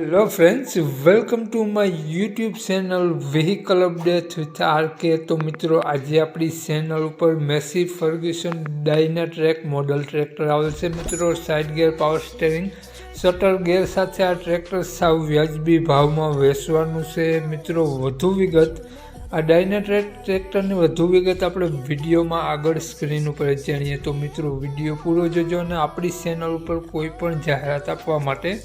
Hello friends welcome to my YouTube channel vehicle update with R K તો મિત્રો, આજે આપણી ચેનલ ઉપર Massey Ferguson Dyna track model tractor આવેલ છે. મિત્રો side gear power steering shuttle gear સાથે આ ટ્રેક્ટર સાવ વ્યાજબી ભાવમાં વેચવાનું છે. મિત્રો, વધુ વિગત, આ ડાયના ટ્રેક ટ્રેક્ટરની વધુ વિગત આપણે વિડીયોમાં આગળ સ્ક્રીન ઉપર જાણીએ. તો મિત્રો, વીડિયો પૂરો જોજો અને આપણી ચેનલ ઉપર કોઈ પણ જાહેરાત આપવા માટે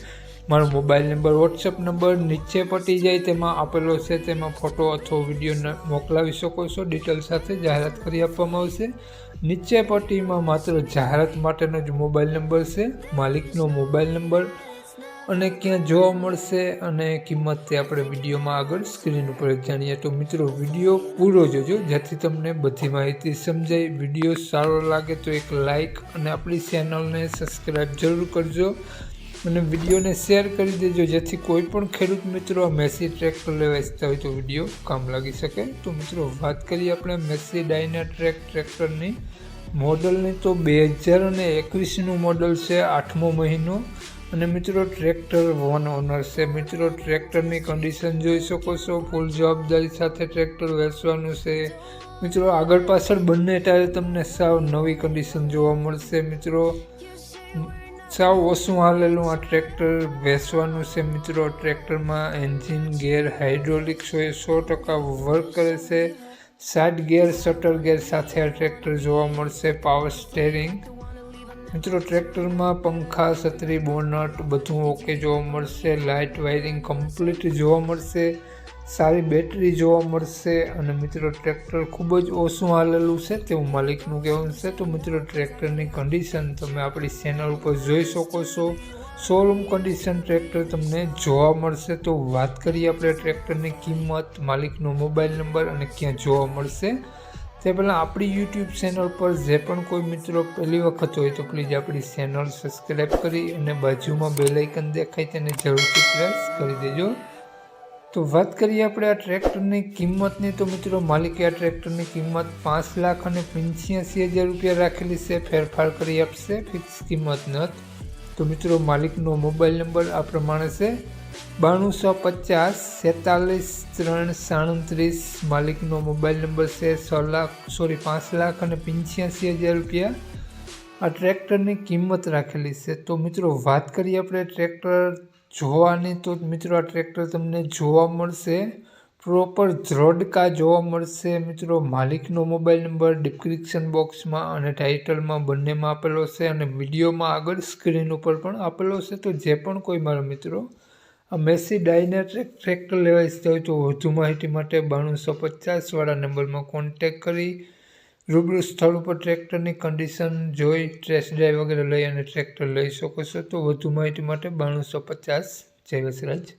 મારો મોબાઈલ નંબર વોટ્સએપ નંબર નીચે પટી જાય, તેમાં આપેલો છે, તેમાં ફોટો અથવા વીડિયો મોકલાવી શકો છો. ડિટેલ સાથે જાહેરાત કરી આપવામાં આવશે. નીચે પટ્ટીમાં માત્ર જાહેરાત માટેનો જ મોબાઈલ નંબર છે. માલિકનો મોબાઈલ નંબર અને ક્યાં જોવા મળશે અને કિંમત તે આપણે વિડીયોમાં આગળ સ્ક્રીન ઉપર જાણીએ. તો મિત્રો, વીડિયો પૂરો જોજો, જેથી તમને બધી માહિતી સમજાય. વીડિયો સારો લાગે તો એક લાઇક અને આપણી ચેનલને સબસ્ક્રાઈબ જરૂર કરજો. અને વિડીયોને શેર કરી દેજો, જેથી કોઈ પણ ખેડૂત મિત્રો આ મેસી ટ્રેક્ટર લેવા ઈચ્છતા હોય તો વીડિયો કામ લાગી શકે. તો મિત્રો, વાત કરીએ આપણે મેસી ડાયના ટ્રેક ટ્રેક્ટરની મોડલની. તો બે હજાર અને એકવીસનું મોડલ છે, આઠમો મહિનો. અને મિત્રો, ટ્રેક્ટર વન ઓનર છે. મિત્રો, ટ્રેક્ટરની કન્ડિશન જોઈ શકો છો. ફૂલ જવાબદારી સાથે ટ્રેક્ટર વેચવાનું છે. મિત્રો, આગળ પાછળ બંને ટાયર તમને સાવ નવી કન્ડિશન જોવા મળશે. મિત્રો સાવ ઓછું હાલેલું આ ટ્રેક્ટર વેચવાનું છે મિત્રો. ટ્રેક્ટરમાં એન્જિન ગેર હાઇડ્રોલિક એ સો ટકા વર્ક કરે છે. સાઇડ ગેર, શટર ગેર સાથે આ ટ્રેક્ટર જોવા મળશે. Power steering. મિત્રો, ટ્રેક્ટરમાં પંખા, છત્રી, બોનટ બધું ઓકે જોવા મળશે. લાઇટ વાયરિંગ કમ્પ્લીટ જોવા મળશે. સારી બેટરી જોવા મળશે અને મિત્રો ટ્રેક્ટર ખૂબ જ ઓછું હાલેલું છે તેવું માલિકનું કહેવું છે. તો મિત્રો ટ્રેક્ટરની કન્ડિશન તમે આપણી ચેનલ ઉપર જોઈ શકો છો. શોરૂમ કન્ડિશન ટ્રેક્ટર તમને જોવા મળશે. તો વાત કરીએ આપણે ટ્રેક્ટરની કિંમત, માલિકનો મોબાઈલ નંબર અને ક્યાં જોવા મળશે. તે પહેલાં આપણી યુટ્યુબ ચેનલ પર જે પણ કોઈ મિત્રો પહેલી વખત હોય તો પ્લીઝ આપણી ચેનલ સબસ્ક્રાઈબ કરી અને બાજુમાં બેલાઇકન દેખાય તેને જરૂરથી પ્રેસ કરી દેજો. તો વાત કરીએ આપણે આ ટ્રેક્ટરની કિંમતની, તો મિત્રો માલિકે આ ટ્રેક્ટરની કિંમત પાંચ લાખ અને પંચ્યાસી હજાર રૂપિયા રાખેલી છે. ફેરફાર કરી આપશે, ફિક્સ કિંમત નથી તો મિત્રો માલિકનો મોબાઈલ નંબર આ પ્રમાણે છે. બાણુંસો પચાસ સેતાલીસ ત્રણ સાડત્રીસ. માલિકનો મોબાઈલ નંબર છે છ લાખ, સોરી, પાંચ લાખ અને પંચ્યાસી હજાર રૂપિયા. આ ટ્રેક્ટરની કિંમત રાખેલી છે. તો મિત્રો વાત કરીએ આપણે ટ્રેક્ટર જોવાની તો મિત્રો આ ટ્રેક્ટર તમને જોવા મળશે. પ્રોપર ઝ્રોડકા જોવા મળશે મિત્રો. માલિકનો મોબાઈલ નંબર ડિસ્ક્રિપ્શન બોક્સમાં અને ટાઇટલમાં બંનેમાં આપેલો છે અને વિડીયોમાં આગળ સ્ક્રીન ઉપર પણ આપેલો છે. તો જે પણ કોઈ મારા મિત્રો આ મેસી ડાયને ટ્રેક્ટર લેવા ઈચ્છતા હોય તો વધુ માહિતી માટે બાણુંસો પચાસવાળા નંબરમાં કોન્ટેક કરી રૂબરૂ સ્થળ ઉપર ટ્રેક્ટરની કન્ડિશન જોઈ ટ્રેસ ડ્રાઈવ વગેરે લઈ અને ટ્રેક્ટર લઈ શકો છો. તો વધુ માહિતી માટે બાણુંસો પચાસ. જય વસરાજ.